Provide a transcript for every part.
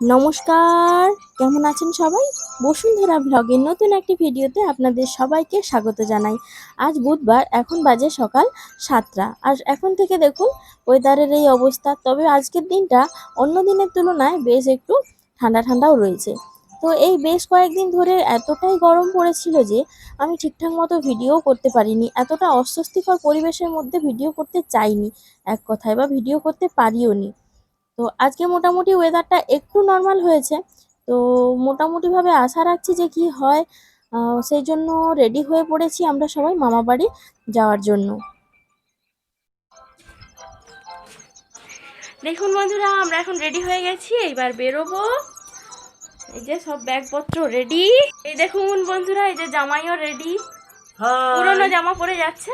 নমস্কার, কেমন আছেন সবাই? বসুন্ধরা ব্লগের নতুন একটি ভিডিওতে আপনাদের সবাইকে স্বাগত জানাই। আজ বুধবার, এখন বাজে সকাল সাতটা। আর এখন থেকে দেখুন ওয়েদারের এই অবস্থা। তবে আজকের দিনটা অন্য দিনের তুলনায় বেশ একটু ঠান্ডা ঠান্ডাও রয়েছে। তো এই বেশ কয়েকদিন ধরে এতটাই গরম পড়েছিল যে, আমি ঠিকঠাক মতো ভিডিও করতে পারিনি। এতটা অস্বস্তিকর পরিবেশের মধ্যে ভিডিও করতে চাইনি। এক কথায় বা ভিডিও করতে পারিও নি তো আজকে মোটামুটি ওয়েদারটা একটু নর্মাল হয়েছে। তো মোটামুটিভাবে আশা রাখছি যে কি হয় সেই জন্য রেডি হয়ে পড়েছি আমরা সবাই মামা বাড়ি যাওয়ার জন্য। দেখুন বন্ধুরা আমরা এখন রেডি হয়ে গেছি এইবার বেরোবো। এই যে সব ব্যাগপত্র রেডি এই দেখুন বন্ধুরা এই যে জামাইও রেডি পুরোনো জামা পরে যাচ্ছে।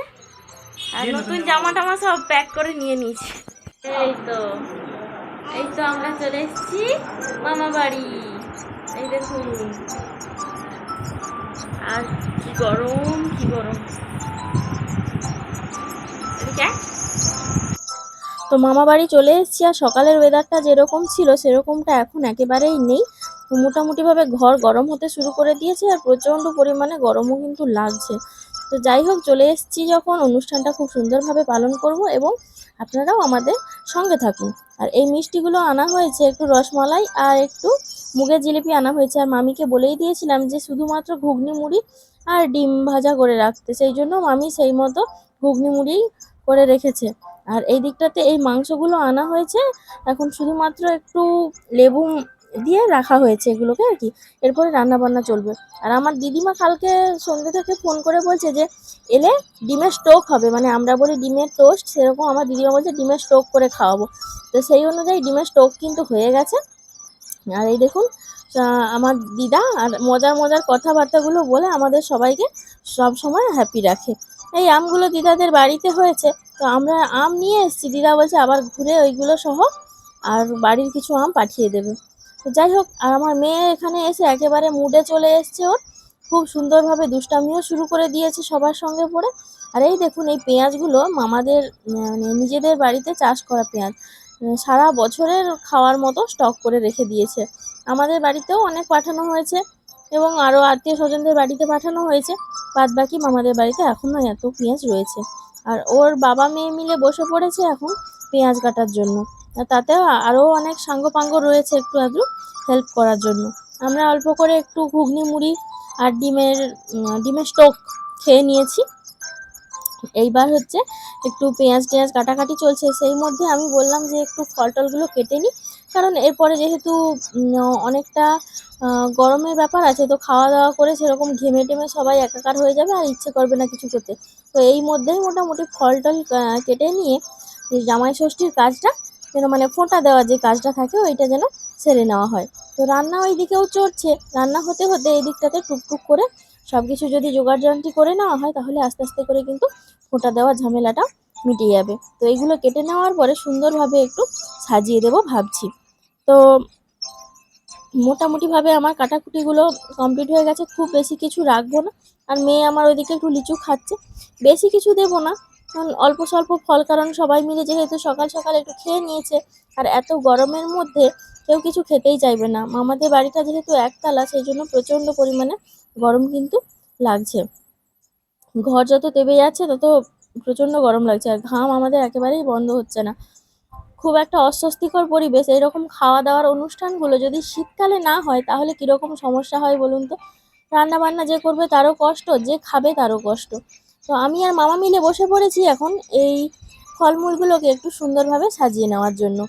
আর নতুন জামা টামা সব প্যাক করে নিয়ে নিয়েছি। এই তো। এই তো আমরা চলে এসেছি মামা বাড়ি। এই দেখুন। আর কি গরম কি গরম। তো মামা বাড়ি চলে এসেছি আর সকালের ওয়েদারটা যেরকম ছিল, সেরকমটা এখন একেবারেই নেই। মোটামুটিভাবে ঘর গরম হতে শুরু করে দিয়েছে আর প্রচণ্ড পরিমাণে গরমও কিন্তু লাগছে। তো যাই হোক, চলে এসেছি যখন। অনুষ্ঠানটা খুব সুন্দরভাবে পালন করব এবং আপনারাও আমাদের সঙ্গে থাকুন। আর এই মিষ্টিগুলো আনা হয়েছে একটু রসমালাই আর একটু মুগের জিলিপি আনা হয়েছে। আর মামিকে বলেই দিয়েছিলাম যে, শুধুমাত্র ঘুগনি মুড়ি আর ডিম ভাজা করে রাখতে। সেই জন্য মামি সেই মতো ঘুগনি মুড়ি করে রেখেছে। আর এই দিকটাতে এই মাংসগুলো আনা হয়েছে। এখন শুধুমাত্র একটু লেবু দিয়ে রাখা হয়েছে এগুলোকে আর কি। এরপরে রান্না বান্না চলবে। আর আমার দিদিমা কালকে সন্ধ্যে থেকে ফোন করে বলছে যে, এলে ডিমের স্টোক হবে। মানে আমরা বলি ডিমের টোস্ট সেরকম আমার দিদিমা বলছে ডিমের স্টোক করে খাওয়াবো। তো সেই অনুযায়ী ডিমের স্টোক কিন্তু হয়ে গেছে। আর এই দেখুন আমার দিদা আর মজার মজার কথাবার্তাগুলো বলে আমাদের সবাইকে সব সময় হ্যাপি রাখে। এই আমগুলো দিদাদের বাড়িতে হয়েছে, তো আমরা আম নিয়ে এসেছি। দিদা বলছে আবার ঘুরে ওইগুলো সহ আর বাড়ির কিছু আম পাঠিয়ে দেবে। তো যাই হোক, আর আমার মেয়ে এখানে এসে একেবারে মুডে চলে এসছে ওর। খুব সুন্দরভাবে দুষ্টামিও শুরু করে দিয়েছে সবার সঙ্গে পড়ে আর এই দেখুন, এই পেঁয়াজগুলো মামাদের মানে নিজেদের বাড়িতে চাষ করা পেঁয়াজ। সারা বছরের খাওয়ার মতো স্টক করে রেখে দিয়েছে। আমাদের বাড়িতেও অনেক পাঠানো হয়েছে এবং আরও আত্মীয় স্বজনদের বাড়িতে পাঠানো হয়েছে। বাদ বাকি মামাদের বাড়িতে এখনও এত পেঁয়াজ রয়েছে। আর ওর বাবা মেয়ে মিলে বসে পড়েছে এখন পেঁয়াজ কাটার জন্য। তাতেও আরও অনেক সাঙ্গপাঙ্গ রয়েছে একটু আধটু হেল্প করার জন্য। আমরা অল্প করে একটু ঘুগনি, মুড়ি আর ডিমের ডিমের স্টোক খেয়ে নিয়েছি। এইবার হচ্ছে একটু পেঁয়াজ টেঁয়াজ কাটাকাটি চলছে। সেই মধ্যে আমি বললাম যে একটু ফল টলগুলো কেটে নিই। কারণ এরপরে যেহেতু অনেকটা গরমের ব্যাপার আছে, তো খাওয়া দাওয়া করে সেরকম ঘেমে টেমে সবাই একাকার হয়ে যাবে আর ইচ্ছে করবে না কিছু করতে তো এই মধ্যেই মোটামুটি ফল টল কেটে নিয়ে জামাই ষষ্ঠীর কাজটা যেন মানে ফোঁটা দেওয়ার যে কাজটা থাকে ওইটা যেন সেরে নেওয়া হয়। তো রান্না ওই দিকেও চড়ছে রান্না হতে হতে এই দিকটাতে টুকটুক করে সব কিছু যদি জোগাড় যন্ত্রী করে নেওয়া হয় তাহলে আস্তে আস্তে করে কিন্তু ফোঁটা দেওয়ার ঝামেলাটা মিটে যাবে। তো এইগুলো কেটে নেওয়ার পরে সুন্দরভাবে একটু সাজিয়ে দেবো ভাবছি। তো মোটামুটিভাবে আমার কাটাকুটিগুলো কমপ্লিট হয়ে গেছে। খুব বেশি কিছু রাখব না। আর মেয়ে আমার ওইদিকে একটু লিচু খাচ্ছে। বেশি কিছু দেবো না। অল্প স্বল্প ফল, কারণ সবাই মিলে যেহেতু সকাল সকাল একটু খেয়ে নিয়েছে, আর এত গরমের মধ্যে কেউ কিছু খেতেই চাইবে না। আমাদের বাড়িটা যেহেতু একতলা সেই জন্য প্রচণ্ড পরিমাণে গরম কিন্তু লাগছে। ঘর যত তেবে যাচ্ছে, তত প্রচণ্ড গরম লাগছে, আর ঘাম আমাদের একেবারেই বন্ধ হচ্ছে না। খুব একটা অস্বস্তিকর পরিবেশ, এইরকম খাওয়া দাওয়ার অনুষ্ঠানগুলো যদি শীতকালে না হয়, তাহলে কীরকম সমস্যা হয় বলুন তো? রান্না বান্না যে করবে তারও কষ্ট, যে খাবে তারও কষ্ট। তো আমি আর মামা মিলে বসে পড়েছি এখন এই ফলমূলগুলোকে একটু সুন্দরভাবে সাজিয়ে নেওয়ার জন্য।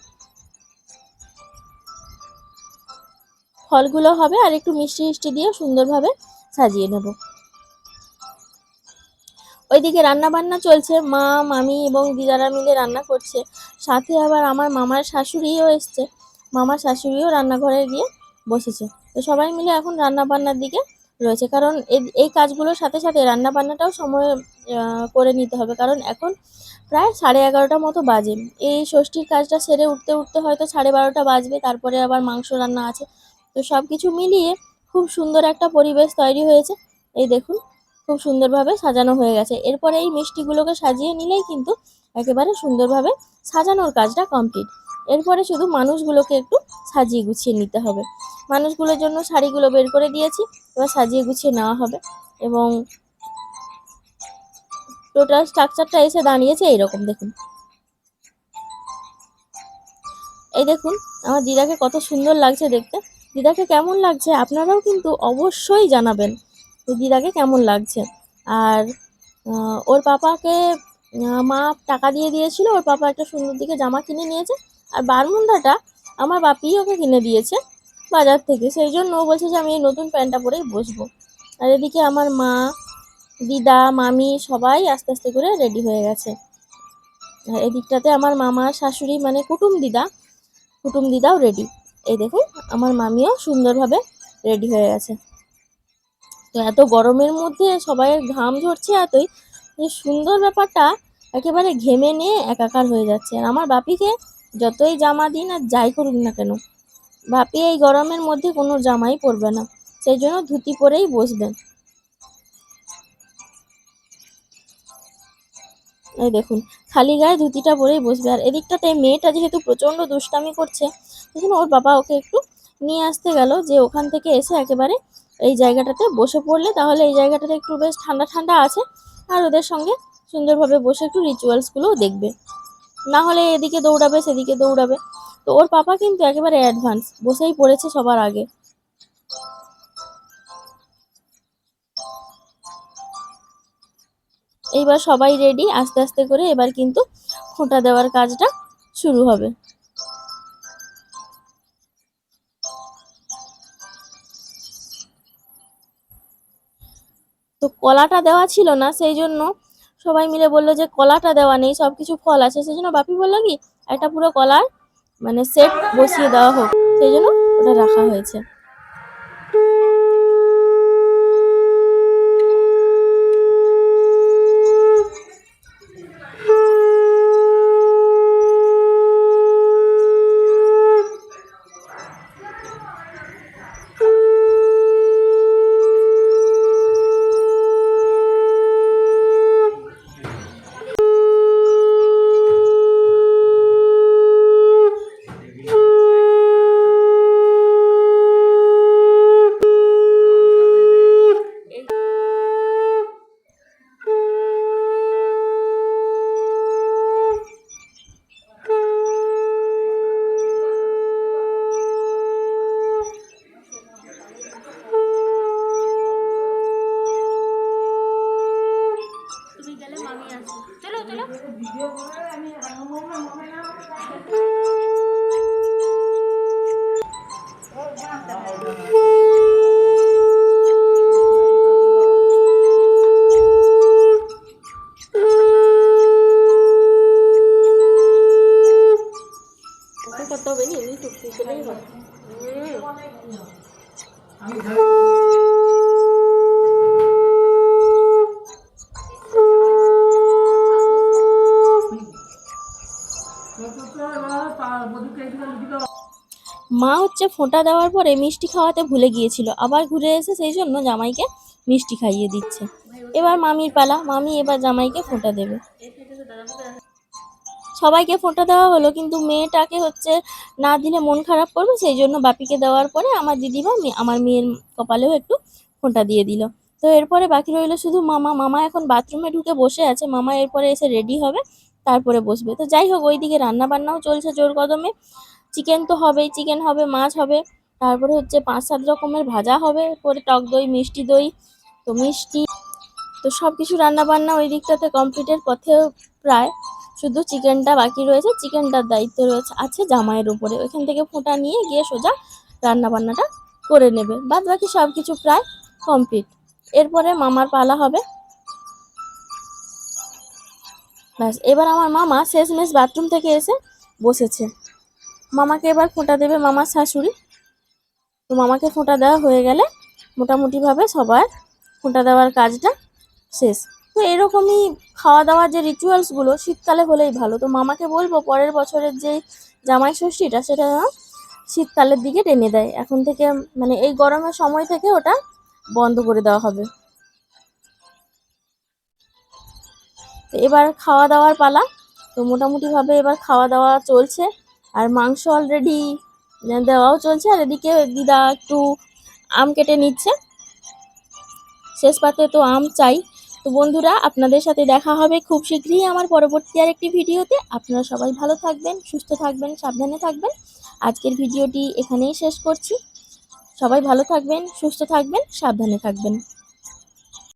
ফলগুলো হবে আর একটু মিষ্টি মিষ্টি দিয়ে সুন্দরভাবে সাজিয়ে নেব। ওইদিকে রান্না বান্না চলছে, মা, মামি এবং দিদারা মিলে রান্না করছে। সাথে আবার আমার মামার শাশুড়িও এসছে। মামার শাশুড়িও রান্নাঘরে গিয়ে বসেছে। তো সবাই মিলে এখন রান্না বান্নার দিকে রয়েছে। কারণ এই- কাজগুলোর সাথে সাথে রান্না বান্নাটাও সময় করে নিতে হবে। কারণ এখন প্রায় সাড়ে এগারোটা মতো বাজে। এই ষষ্ঠীর কাজটা সেরে উঠতে উঠতে হয়তো সাড়ে বারোটা বাজবে। তারপরে আবার মাংস রান্না আছে। তো সব কিছু মিলিয়ে খুব সুন্দর একটা পরিবেশ তৈরি হয়েছে। এই দেখুন, খুব সুন্দরভাবে সাজানো হয়ে গেছে। এরপরে এই মিষ্টিগুলোকে সাজিয়ে নিলেই কিন্তু একেবারে সুন্দরভাবে সাজানোর কাজটা কমপ্লিট। এরপরে শুধু মানুষগুলোকে একটু সাজিয়ে গুছিয়ে নিতে হবে। মানুষগুলোর জন্য শাড়িগুলো বের করে দিয়েছি, এবার সাজিয়ে গুছিয়ে নেওয়া হবে এবং টোটাল স্ট্রাকচারটা এসে দাঁড়িয়েছে এইরকম, দেখুন। এই দেখুন, আমার দিদাকে কত সুন্দর লাগছে দেখতে। দিদাকে কেমন লাগছে আপনারাও কিন্তু অবশ্যই জানাবেন দিদাকে কেমন লাগছে। আর ওর পাপাকে মা টাকা দিয়ে দিয়েছিল, ওর পাপা একটা সুন্দর দিকে জামা কিনে নিয়েছে। আর বারমুন্ডাটা আমার বাপিই ওকে কিনে দিয়েছে বাজার থেকে। সেই জন্য ও বলছে যে আমি এই নতুন প্যান্টটা পরেই বসবো। আর এদিকে আমার মা, দিদা, মামি সবাই আস্তে আস্তে করে রেডি হয়ে গেছে। আর এদিকটাতে আমার মামা, শাশুড়ি মানে কুটুম দিদা, কুটুম দিদাও রেডি এই দেখুন, আমার মামিও সুন্দরভাবে রেডি হয়ে গেছে। তো এত গরমের মধ্যে সবাই ঘাম ঝরছে এতই, যে সুন্দর ব্যাপারটা একেবারে ঘেমে নিয়ে একাকার হয়ে যাচ্ছে। আর আমার বাপিকে যতই জামা দিন আর যাই করুক না কেন বাপি এই গরমের মধ্যে কোনো জামাই পরবে না, সেই জন্য ধুতি পরেই বসবেন। এই দেখুন, খালি গায়ে ধুতিটা পরেই বসবে, আর এদিকটাতে মেয়েটা যেহেতু প্রচণ্ড দুষ্টামি করছে, সেই ওর বাবা ওকে একটু নিয়ে আসতে গেল যে ওখান থেকে এসে একেবারে এই জায়গাটাতে বসে পড়লে, তাহলে এই জায়গাটাতে একটু বেশ ঠান্ডা ঠান্ডা আছে, আর ওদের সঙ্গে সুন্দরভাবে বসে একটু রিচুয়ালসগুলোও দেখবে। না হলে এদিকে দৌড়াবে, সেদিকে দৌড়াবে। তো ওর পাপা কিন্তু একেবারে অ্যাডভান্স বসেই পড়েছে সবার আগে। এইবার সবাই রেডি আস্তে আস্তে করে এবার কিন্তু ফোঁটা দেওয়ার কাজটা শুরু হবে। তো কলাটা দেওয়া ছিল না, সেই জন্য সবাই মিলে বলল যে কলাটা দেওয়া নেই সব কিছু ফল আছে। সেই জন্য বাপি বলল কি, একটা পুরো কলার মানে সেট বসিয়ে দেওয়া হোক। সেই জন্য ওটা রাখা হয়েছে। মা হচ্ছে ফোঁটা দেওয়ার পরে মিষ্টি খাওয়াতে ভুলে গিয়েছিল। আবার ঘুরে এসে সেই জন্য জামাইকে মিষ্টি খাইয়ে দিচ্ছে। এবার মামির পালা। মামি এবার জামাইকে ফোঁটা দেবে। সবাইকে ফোঁটা দেওয়া হলো, কিন্তু মেয়েটাকে হচ্ছে না দিলে মন খারাপ করবে। সেই জন্য বাপিকে দেওয়ার পরে আমার দিদিমা আমার মেয়ের কপালেও একটু ফোঁটা দিয়ে দিল। তো এরপরে বাকি রইল শুধু মামা। মামা এখন বাথরুমে ঢুকে বসে আছে। মামা এরপরে এসে রেডি হবে, তারপরে বসবে। তো যাই হোক, ওইদিকে রান্না বান্নাও চলছে জোর কদমে। চিকেন তো হবেই চিকেন হবে, মাছ হবে। তারপরে হচ্ছে পাঁচ সাত রকমের ভাজা হবে, পরে টক দই, মিষ্টি দই, তো মিষ্টি। তো সব কিছু রান্না বান্না ওই দিকটাতে কমপ্লিটের পথে প্রায়। শুধু চিকেনটা বাকি রয়েছে চিকেনটার দায়িত্ব রয়েছে, আছে জামাইয়ের উপরে। ওইখান থেকে ফোঁটা নিয়ে গিয়ে সোজা রান্না বান্নাটা করে নেবে। বাদ বাকি সব কিছু প্রায় কমপ্লিট এরপরে মামার পালা হবে। ব্যাস, এবার আমার মামা শেষমেশ বাথরুম থেকে এসে বসেছে। মামাকে এবার ফোঁটা দেবে মামার শাশুড়ি। তো মামাকে ফোঁটা দেওয়া হয়ে গেলে মোটামুটিভাবে সবার ফোঁটা দেওয়ার কাজটা শেষ। তো এরকমই খাওয়া দাওয়ার যে রিচুয়ালসগুলো শীতকালে হলেই ভালো। তো মামাকে বলব পরের বছরের যে জামাই ষষ্ঠীটা, সেটা শীতকালের দিকে টেনে দেয়। এখন থেকে মানে এই গরমের সময় থেকে ওটা বন্ধ করে দেওয়া হবে। তো এবার খাওয়া দাওয়ার পালা। তো মোটামুটিভাবে এবার খাওয়া দাওয়া চলছে। আর মাংস অলরেডি দেওয়াও চলছে। আর এদিকে দিদা একটু আম কেটে নিচ্ছে। শেষ পাতে তো আম চাই। তো বন্ধুরা, আপনাদের সাথে দেখা হবে খুব শীঘ্রই আমার পরবর্তী আর একটি ভিডিওতে। আপনারা সবাই ভালো থাকবেন, সুস্থ থাকবেন, সাবধানে থাকবেন। আজকের ভিডিওটি এখানেই শেষ করছি। সবাই ভালো থাকবেন, সুস্থ থাকবেন, সাবধানে থাকবেন।